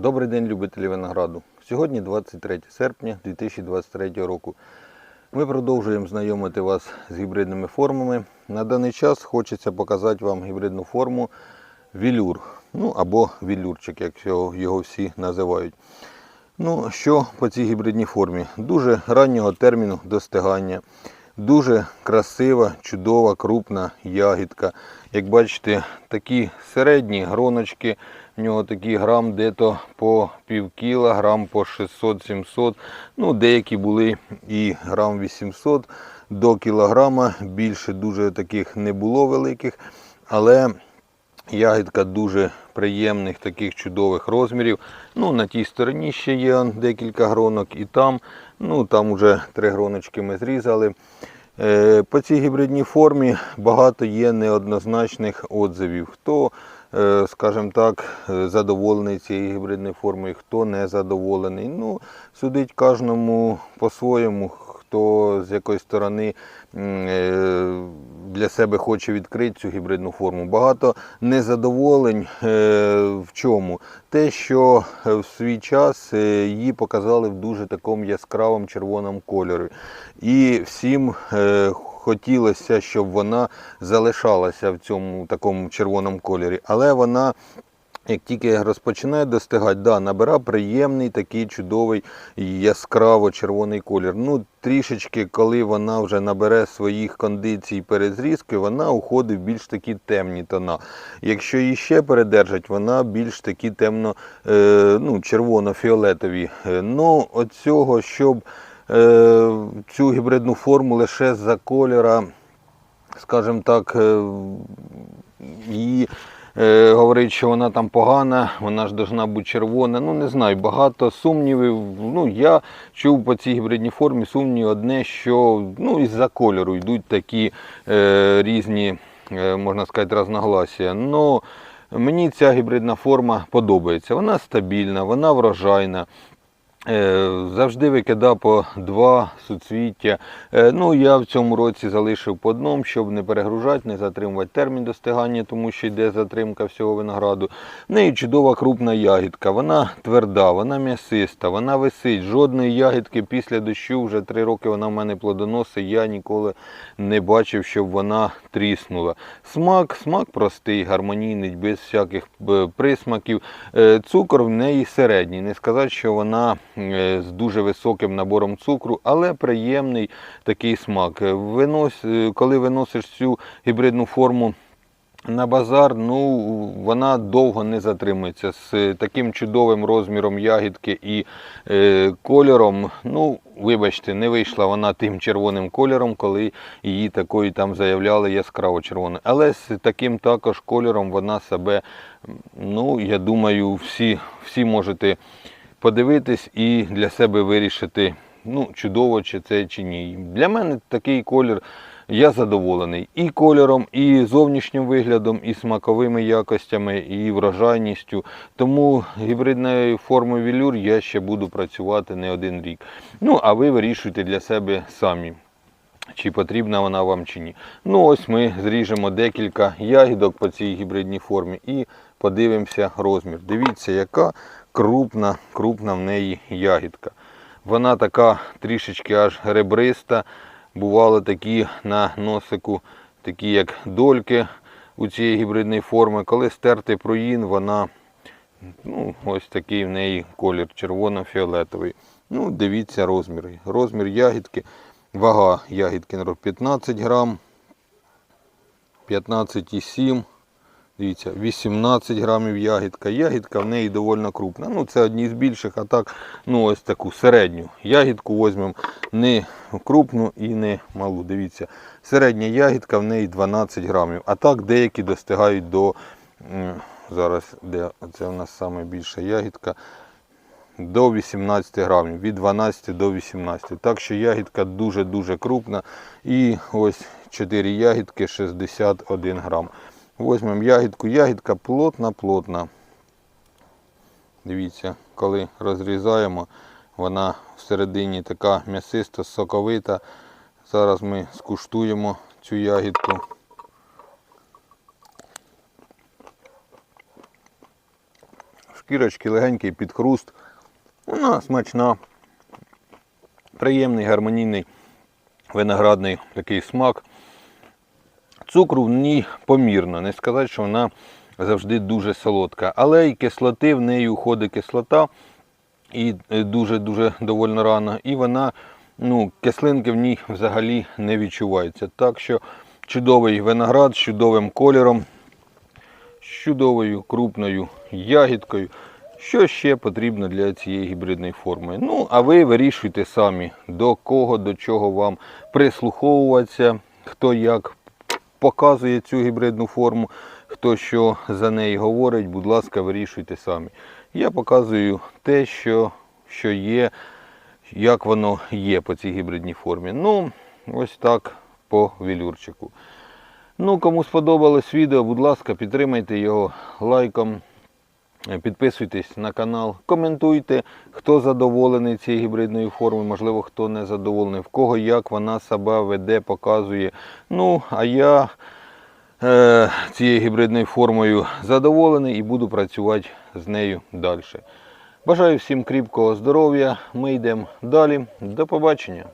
Добрий день, любителі винограду. Сьогодні 23 серпня 2023 року. Ми продовжуємо знайомити вас з гібридними формами. На даний час хочеться показати вам гібридну форму вілюр. Ну або вілюрчик, як його всі називають. Ну, що по цій гібридній формі? Дуже раннього терміну достигання. Дуже красива, чудова, крупна ягідка. Як бачите, такі середні гроночки, в нього такі грам дето по пів кіла, грам по 600-700. Ну, деякі були і грам 800 до кілограма. Більше дуже таких не було великих. Але Ягідка дуже приємних, таких чудових розмірів. Ну, на тій стороні ще є декілька гронок, і там, ну там вже три гроночки ми зрізали. Е, По цій гібридній формі багато є неоднозначних отзивів. Хто, скажімо так, е, задоволений цією гібридною формою, хто не задоволений. Ну, судить кожному по-своєму, хто з якої сторони е, для себе хоче відкрити цю гібридну форму. Багато незадоволень е, в чому? Те, що е, в свій час е, її показали в дуже такому яскравому червоному кольорі. І всім е, хотілося, щоб вона залишалася в цьому такому червоному кольорі. Але вона як тільки розпочинає достигати, да, набира приємний такий чудовий яскраво червоний колір. Ну, трішечки, коли вона вже набере своїх кондицій перед зрізкою, вона уходить в більш такі темні тона. Якщо її ще передержать, вона більш такі темно, е, ну, червоно-фіолетові. Е, Ну, щоб цю гібридну форму лише за кольора, скажімо так, е, її е, говорить, що вона там погана, вона ж должна бути червона. Ну не знаю, багато сумнівів. Ну я чув по цій гібридній формі сумнів одне, що ну із-за кольору йдуть такі е, різні, е, можна сказати, разногласія. Ну мені ця гібридна форма подобається. Вона стабільна, вона врожайна. Е, Завжди викидав по два суцвіття. Е, Ну, я в цьому році залишив по одному, щоб не перегружати, не затримувати термін достигання, тому що йде затримка всього винограду. В неї чудова крупна ягідка, вона тверда, вона м'ясиста, вона висить. Жодної ягідки після дощу, вже три роки вона в мене плодоносить, я ніколи не бачив, щоб вона тріснула. Смак, смак простий, гармонійний, без всяких е, присмаків. Цукор в неї середній. Не сказати, що вона з дуже високим набором цукру, але приємний такий смак. Е, Винось, е, коли виносиш цю гібридну форму на базар, ну вона довго не затримується. З таким чудовим розміром ягідки і е, кольором. Ну, вибачте, не вийшла вона тим червоним кольором, коли її такою там заявляли яскраво червоною. Але з таким також кольором вона себе, ну я думаю, всі, всі можете подивитись і для себе вирішити, ну, чудово чи це чи ні. Для мене такий колір. Я задоволений і кольором, і зовнішнім виглядом, і смаковими якостями, і врожайністю. Тому гібридною формою вілюр я ще буду працювати не один рік. Ну, а ви вирішуйте для себе самі, чи потрібна вона вам чи ні. Ну, ось ми зріжемо декілька ягідок по цій гібридній формі і подивимося розмір. Дивіться, яка крупна, крупна в неї ягідка. Вона така трішечки аж ребриста. Бували такі на носику, такі як дольки у цієї гібридної форми. Коли стерти проїн, вона ну, ось такий в неї колір червоно-фіолетовий. Ну, дивіться розмір. Розмір ягідки, вага ягідки 15 грам, 15,7. Дивіться, 18 грамів ягідка. Ягідка в неї доволі крупна. Ну, це одні з більших, а так, ну ось таку середню ягідку візьмемо не крупну і не малу. Дивіться, середня ягідка в неї 12 грамів. А так деякі достигають до, зараз, де це у нас найбільша ягідка, до 18 грамів, від 12 до 18. Так що ягідка дуже-дуже крупна. І ось 4 ягідки 61 грам. Возьмемо ягідку. Ягідка плотна-плотна. Дивіться, коли розрізаємо, вона всередині така м'ясиста, соковита. Зараз ми скуштуємо цю ягідку. шкірочки, легенький підхруст. Вона смачна, приємний, гармонійний виноградний такий смак. Цукру в ній помірно. Не сказати, що вона завжди дуже солодка. Але і кислоти в неї уходить кислота і е, дуже-дуже довольно рано. І вона, ну, кислинки в ній взагалі не відчуваються. Так що чудовий виноград з чудовим кольором, з чудовою крупною ягідкою. Що ще потрібно для цієї гібридної форми? Ну, а ви вирішуйте самі, до кого, до чого вам прислуховуватися, хто як показує цю гібридну форму, хто що за неї говорить, будь ласка, вирішуйте самі. Я показую те, що, що є, як воно є по цій гібридній формі. Ну, ось так по вілюрчику. Ну, кому сподобалось відео, будь ласка, підтримайте його лайком. Е, Підписуйтесь на канал, коментуйте, хто задоволений цією гібридною формою, можливо, хто не задоволений, в кого як вона себе веде, показує. Ну, а я е, цією гібридною формою задоволений і буду працювати з нею далі. Бажаю всім кріпкого здоров'я. Ми йдемо далі. До побачення.